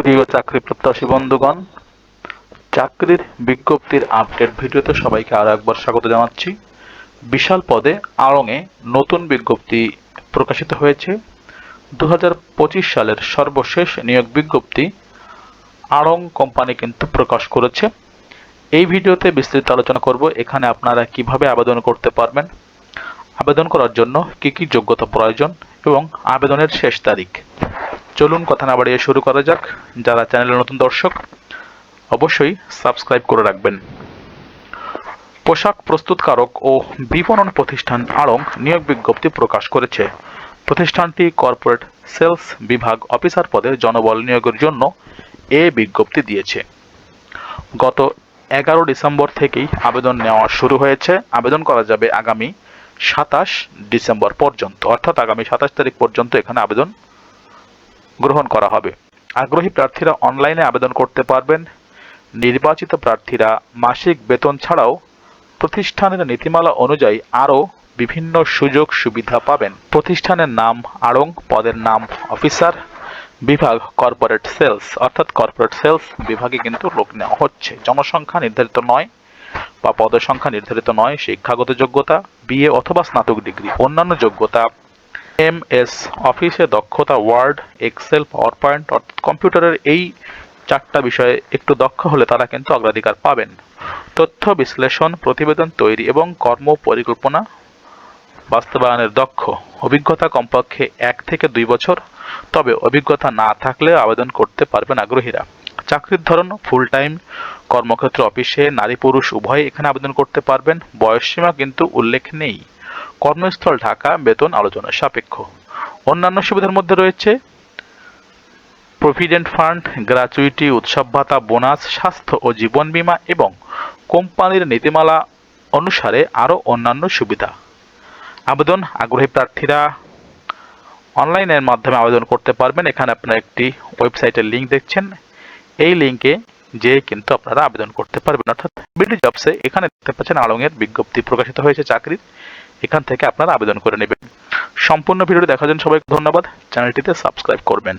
প্রিয় চাকরি প্রত্যাশী বন্ধুগণ, চাকরির বিজ্ঞপ্তির আপডেট ভিডিওতে সবাইকে আরও একবার স্বাগত জানাচ্ছি। বিশাল পদে আড়ংয়ে নতুন বিজ্ঞপ্তি প্রকাশিত হয়েছে। দু হাজার পঁচিশ সালের সর্বশেষ নিয়োগ বিজ্ঞপ্তি আড়ং কোম্পানি কিন্তু প্রকাশ করেছে। এই ভিডিওতে বিস্তৃত আলোচনা করব, এখানে আপনারা কীভাবে আবেদন করতে পারবেন, আবেদন করার জন্য কি কি যোগ্যতা প্রয়োজন এবং আবেদনের শেষ তারিখ। চলুন কথা না বাড়িয়ে শুরু করা যাক। যারা চ্যানেলের নতুন দর্শক, অবশ্যই সাবস্ক্রাইব করে রাখবেন। পোশাক প্রস্তুতকারক ও বিপণন প্রতিষ্ঠান আড়ং নিয়োগ বিজ্ঞপ্তি প্রকাশ করেছে। প্রতিষ্ঠানটি কর্পোরেট সেলস বিভাগ অফিসার পদে জনবল নিয়োগের জন্য এ বিজ্ঞপ্তি দিয়েছে। গত এগারো ডিসেম্বর থেকেই আবেদন নেওয়া শুরু হয়েছে। আবেদন করা যাবে আগামী সাতাশ ডিসেম্বর পর্যন্ত, অর্থাৎ আগামী সাতাশ তারিখ পর্যন্ত এখানে আবেদন গ্রহণ করা হবে। আগ্রহী প্রার্থীরা অনলাইনে আবেদন করতে পারবেন। নির্বাচিত প্রার্থীরা মাসিক বেতন ছাড়াও প্রতিষ্ঠানের নীতিমালা অনুযায়ী আরও বিভিন্ন সুযোগ সুবিধা পাবেন। প্রতিষ্ঠানের নাম আড়ং, পদের নাম অফিসার, বিভাগ কর্পোরেট সেলস, অর্থাৎ কর্পোরেট সেলস বিভাগে কিন্তু লোক নেওয়া হচ্ছে। জনসংখ্যা নির্ধারিত নয় বা পদের সংখ্যা নির্ধারিত নয়, শিক্ষাগত যোগ্যতা, বিএ অথবা স্নাতক ডিগ্রি। অন্যান্য যোগ্যতা এম এস অফিসে দক্ষতা ওয়ার্ড, এক্সেল পাওয়ার পয়েন্ট অর্থাৎ কম্পিউটারের এই চারটা বিষয়ে একটু দক্ষ হলে তারা কিন্তু অগ্রাধিকার পাবেন। তথ্য বিশ্লেষণ, প্রতিবেদন তৈরি এবং কর্ম পরিকল্পনা বাস্তবায়নের দক্ষ। অভিজ্ঞতা কমপক্ষে এক থেকে দুই বছর, তবে অভিজ্ঞতা না থাকলে আবেদন করতে পারবেন আগ্রহীরা। চাকরির ধরন ফুল টাইম কর্মক্ষেত্র অফিসে নারী পুরুষ উভয় এখানে আবেদন করতে পারবেন। বয়সসীমা কিন্তু উল্লেখ নেই। কর্মস্থল ঢাকা, বেতন আলোচনা সাপেক্ষ। অন্যান্য সুবিধার মধ্যে রয়েছে প্রভিডেন্ট ফান্ড গ্র্যাচুইটি উৎসব ভাতা, বোনাস, স্বাস্থ্য ও জীবন বীমা এবং কোম্পানির নীতিমালা অনুসারে আরও অন্যান্য সুবিধা। আবেদন আগ্রহী প্রার্থীরা অনলাইনের মাধ্যমে আবেদন করতে পারবেন। এখানে আপনারা একটি ওয়েবসাইটের লিঙ্ক দেখছেন। এই লিঙ্কে যে কিন্তু আপনারা আবেদন করতে পারবেন। অর্থাৎ বিডি জবসে এখানে দেখতে পাচ্ছেন আড়ংয়ের বিজ্ঞপ্তি প্রকাশিত হয়েছে চাকরির। এখান থেকে আপনারা আবেদন করে নেবেন। সম্পূর্ণ ভিডিওটি দেখার জন্য সবাইকে ধন্যবাদ। চ্যানেলটিতে সাবস্ক্রাইব করবেন।